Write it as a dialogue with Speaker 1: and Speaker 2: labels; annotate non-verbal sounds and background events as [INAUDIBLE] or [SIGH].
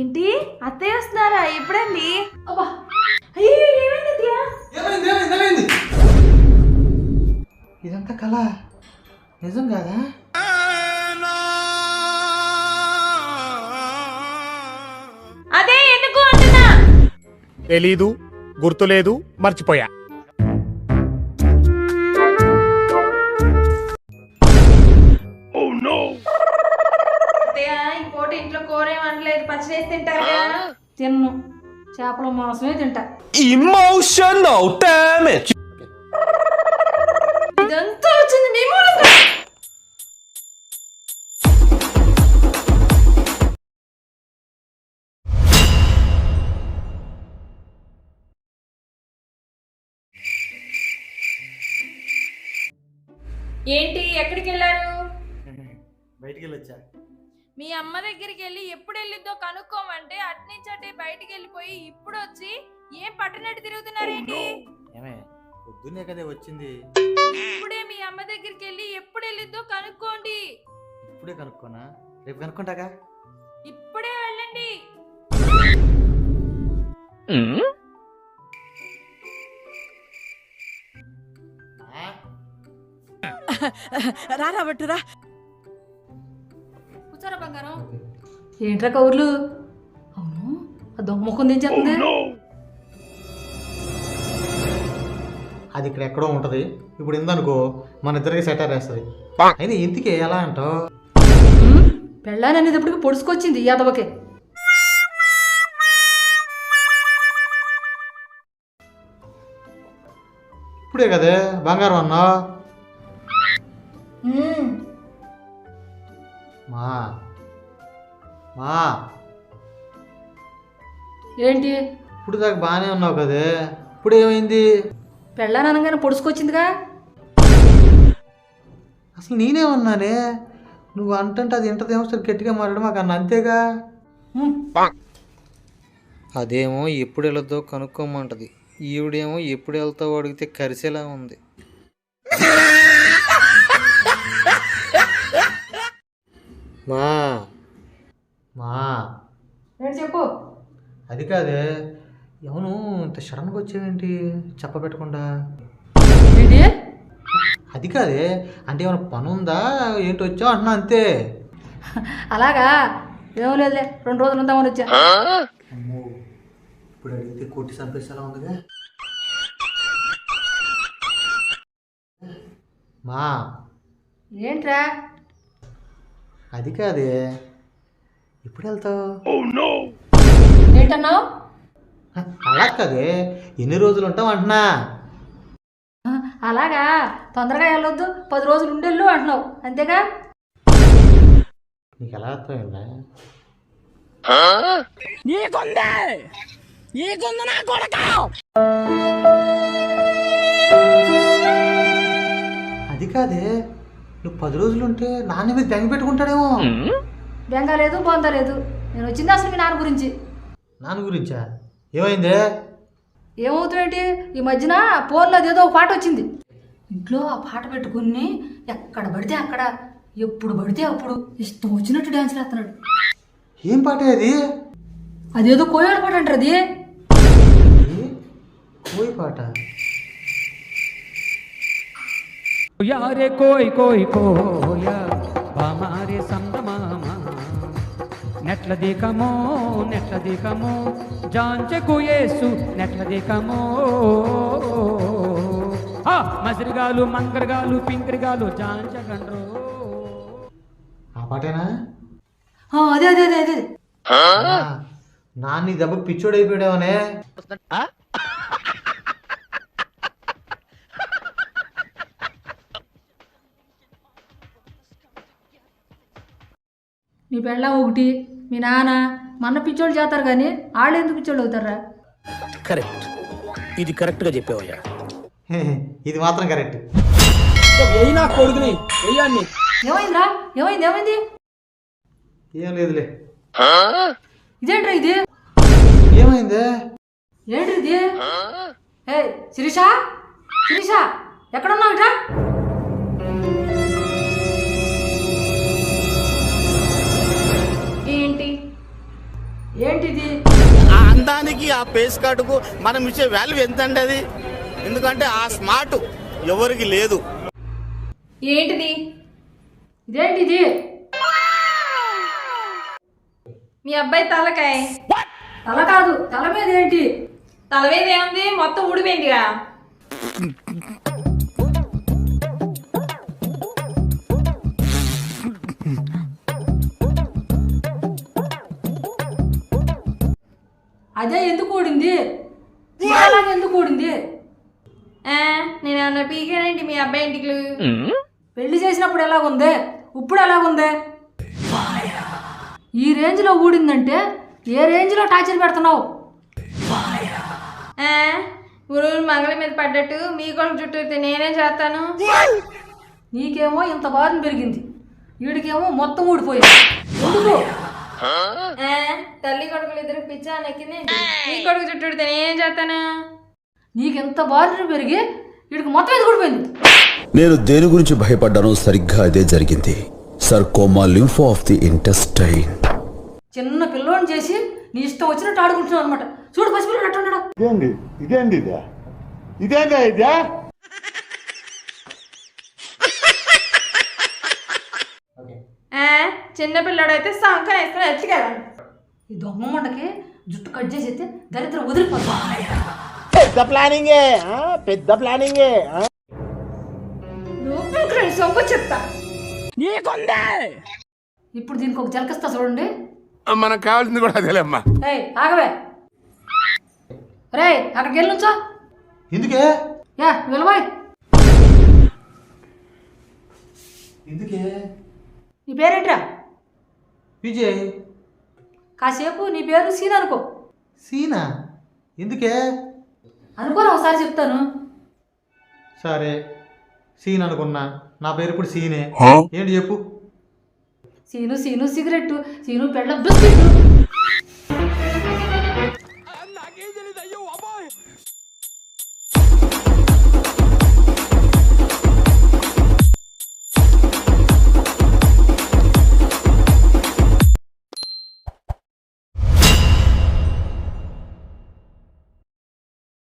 Speaker 1: ఏంటి? అత్తయ్య వస్తున్నారా? ఎప్పుడండి? అబ్బా. అయ్యో ఏమైంది అత్తయ్య?
Speaker 2: ఏమైంది ఏమైంది ఏమైంది? ఇదంతా కళ. నిజం కాదా?
Speaker 1: అదే ఎందుకు అంటున్నా?
Speaker 3: తెలీదు గుర్తులేదు మర్చిపోయా.
Speaker 1: పూట ఇంట్లో కూర ఏమనలేదు పచ్చడి వేసి తింటారా తిన్ను. చేపల మాంసమే తింటా.
Speaker 4: Emotional damage.
Speaker 1: ఇదంతా వచ్చింది మీ మూలంగా. ఏంటి ఎక్కడికి వెళ్ళారు?
Speaker 2: బయటికి వెళ్ళొచ్చా?
Speaker 1: మీ అమ్మ దగ్గరికి వెళ్ళి ఎప్పుడు వెళ్ళిద్దో కనుక్కోమంటే అట్నుంచి అటే బయటికి వెళ్ళిపోయి ఇప్పుడు వచ్చి ఏం పట్టనట్టు తిరుగుతున్నారేంటి
Speaker 2: ఏమే పొద్దున్నే కదే వచ్చింది.
Speaker 1: ఇప్పుడే మీ అమ్మ దగ్గరికి వెళ్ళి ఎప్పుడు వెళ్ళిద్దో కనుక్కోండి.
Speaker 2: ఇప్పుడే కనుక్కోనా? రేపు కనుక్కుంటాగా?
Speaker 1: ఇప్పుడే వెళ్ళండి.
Speaker 2: ఆ?
Speaker 5: రారా బట్టురా
Speaker 1: కూర్చోరా బంగారం? ఏంట్రా కౌర్లు? అవును ఆ దొంగ ముఖం దించేస్తుంది.
Speaker 2: అది ఇక్కడ ఎక్కడో ఉంటది. ఇప్పుడు ఇందనుకో మన ఇద్దరికి సెటర్ వేస్తుంది. అయినా ఇంటికి ఎలా అంటావు?
Speaker 1: పెళ్ళాని అనేది ఇప్పటికి పొడుచుకొచ్చింది యాదవకే.
Speaker 2: ఇప్పుడే కదే బంగారం అన్నావు? మా. మా
Speaker 1: ఏంటి?
Speaker 2: ఇప్పుడు దాకా బాగానే ఉన్నావు కదే. ఇప్పుడు ఏమైంది?
Speaker 1: పెళ్ళాని అనగానే పొడుచుకొచ్చిందిగా
Speaker 2: అసలు నేనేమన్నానే? నువ్వు అంటుంటే అది ఇంటదేమో సరే గట్టిగా మాట్లాడు మాకు అన్న అంతేగా. అదేమో ఎప్పుడు వెళ్ళొద్దో కనుక్కోమంటది. ఈవిడేమో ఎప్పుడు వెళ్తావో అడిగితే కరిసేలా ఉంది. మా. మా.
Speaker 1: ఏంటి చెప్పు.
Speaker 2: అది కాదే ఎవను ఇంత సడన్గా వచ్చావేంటి? చెప్పబెట్టకుండా
Speaker 1: ఏంటి?
Speaker 2: అది కాదే అంటే ఏమైనా పని ఉందా? ఏంటి వచ్చావు? అంటున్నా అంతే.
Speaker 1: అలాగా? ఏం లేదులే రెండు రోజులు ఉందామని వచ్చా.
Speaker 2: అమ్మో ఇప్పుడు అడిగితే కొట్టి చంపేసేలా ఉందిగా? మా.
Speaker 1: ఏంట్రా?
Speaker 2: అది కాదే ఇప్పుడు వెళ్తావు
Speaker 1: ఏంటన్నావు
Speaker 2: హ, అలా కాదే. ఎన్ని రోజులు ఉంటావు అంటున్నా
Speaker 1: అలాగా. తొందరగా వెళ్ళొద్దు. పది రోజులు ఉండెళ్ళు అంటున్నావు. అంతేగా?
Speaker 2: నీకు ఎలా అర్థమైందా?
Speaker 5: నీకుందే! నీకుంది నా కొడక!
Speaker 2: అది కాదే. నువ్వు పది రోజులు ఉంటే నాన్న మీద బెంగ పెట్టుకుంటాడేమో.
Speaker 1: బెంగ లేదు బొంద లేదు. నేను వచ్చింది అసలు మీ నాన్న గురించి.
Speaker 2: నాన్న గురించా? ఏమైంది?
Speaker 1: ఏమవుతుందేంటి? ఈ మధ్యన ఫోన్లో ఏదో ఒక పాట వచ్చింది. ఇంట్లో ఆ పాట పెట్టుకుని ఎక్కడ పడితే అక్కడ ఎప్పుడు పడితే అప్పుడు ఇష్టం వచ్చినట్టు డాన్స్ వేస్తున్నాడు.
Speaker 2: ఏం పాట అది?
Speaker 1: అదేదో కోయాడు పాట అంటారు అది.
Speaker 2: కోయి పాట?
Speaker 6: యారే కోయ్ కోయా బామారే సంతమా నెట్ల దికమో నెట్ల దికమో జాంచెకు యేసు నెట్ల దికమో ఆ మసిరిగాలు మంగరగాలు పింకరిగాలు జాంచగండ్రో
Speaker 2: ఆ పాటేనా?
Speaker 1: ఆ, అదే అదే అదే అదే.
Speaker 2: నాన్న దెబ్బ పిచ్చోడైపోయాడేమనే.
Speaker 1: నీ పెళ్ళం ఒకటి మీ నాన్న మన పిచ్చోళ్ళు చేస్తారు కానీ వాళ్ళు ఎందుకు పిచ్చోళ్ళు అవుతారా
Speaker 4: కరెక్ట్. ఇది కరెక్ట్గా చెప్పావయ్యా. [LAUGHS]
Speaker 2: ఇది మాత్రం కరెక్ట్.
Speaker 4: నా కొడుకుని వెయ్యాన్ని
Speaker 1: ఏమైందిరా? ఏమైంది? ఏమైంది?
Speaker 2: ఏం లేదులే.
Speaker 1: ఇదేంట్రా ఇది?
Speaker 2: ఏమైందే?
Speaker 1: ఏంటి ఇది? ఏ శిరీష? శిరీష ఎక్కడున్నావు
Speaker 7: అందానికి ఆ పేస్ కార్డుకు మనం ఇచ్చే వాల్యూ ఎంత అండి అది? ఎందుకంటే ఆ స్మార్ట్ ఎవరికి లేదు.
Speaker 8: ఏంటిది?
Speaker 1: ఇదేంటిది?
Speaker 8: మీ అబ్బాయి తలకాయ.
Speaker 1: తల కాదు తల మీద ఏంటి?
Speaker 8: తల మీద ఏముంది? మొత్తం ఊడిపోయిందిగా.
Speaker 1: అదే ఎందుకు ఊడింది? అలాగే ఎందుకు ఊడింది?
Speaker 8: ఆ, నేనేమన్నా పీకానండి మీ అబ్బాయి ఇంటికి?
Speaker 1: పెళ్ళి చేసినప్పుడు ఎలాగుంది? ఇప్పుడు ఎలాగుంది? ఈ రేంజ్లో ఊడిందంటే ఏ రేంజ్లో టార్చర్ పెడుతున్నావు?
Speaker 8: ఊరు మంగళ మీద పడ్డట్టు మీ కొడుకు చుట్టూ నేనేం చేస్తాను?
Speaker 1: నీకేమో ఇంత భారం పెరిగింది. వీడికేమో మొత్తం ఊడిపోయింది. ఎందుకు?
Speaker 8: తల్లి కొడుకులు ఇద్దరు పిచ్చా నెక్కింది. మీ కొడుకు చుట్టూ నేనేం చేస్తాను?
Speaker 1: నీకెంత భారం పెరిగి వీడికి మొత్తం ఇది ఊడిపోయింది.
Speaker 9: నేను దేని గురించి భయపడ్డానో సరిగ్గా అదే జరిగింది. Sarcoma lympho of the intestine.
Speaker 1: చిన్న పిల్లోని చేసి నీ ఇష్టం వచ్చినట్టు ఆడుకుంటున్నావు అనమాట చూడు పసిపిల్లడు అట్టున్నాడు
Speaker 10: ఇదేంది ఇదేంది ఇదే? ఇదేందా ఇదే
Speaker 8: ఆ, చిన్నపిల్లడు అయితే సంకన వేసుకుని ఎత్తుకెళ్ళండి
Speaker 1: ఈ దొంగ ముండకి జుట్టు కట్ చేసి దరిద్రం వదిలిపోతుంది.
Speaker 7: పెద్ద ప్లానింగే పెద్ద ప్లానింగే
Speaker 8: సొంపు చెప్తా.
Speaker 5: నీకుందే!
Speaker 1: ఇప్పుడు దీనికి ఒక జలకిస్తా చూడండి.
Speaker 3: మనకు కావాల్సింది కూడా అదేలేమ్మా
Speaker 1: ఏయ్ ఆగవే. రే అక్కడికి వెళ్ళి నుంచో.
Speaker 2: ఎందుకే?
Speaker 1: యా విలవాయ్
Speaker 2: ఎందుకే?
Speaker 1: నీ పేరేంట్రా?
Speaker 2: విజయ్.
Speaker 1: కాసేపు నీ పేరు సీన్ అనుకో.
Speaker 2: సీనా? ఎందుకే?
Speaker 1: అనుకోరా ఒకసారి చెప్తాను.
Speaker 2: సరే సీన్ అనుకున్నా. నా పేరు ఇప్పుడు సీనే. ఏంటి చెప్పు?
Speaker 1: సీను సీను సిగరెట్ సీను పెళ్ళ బిస్కెట్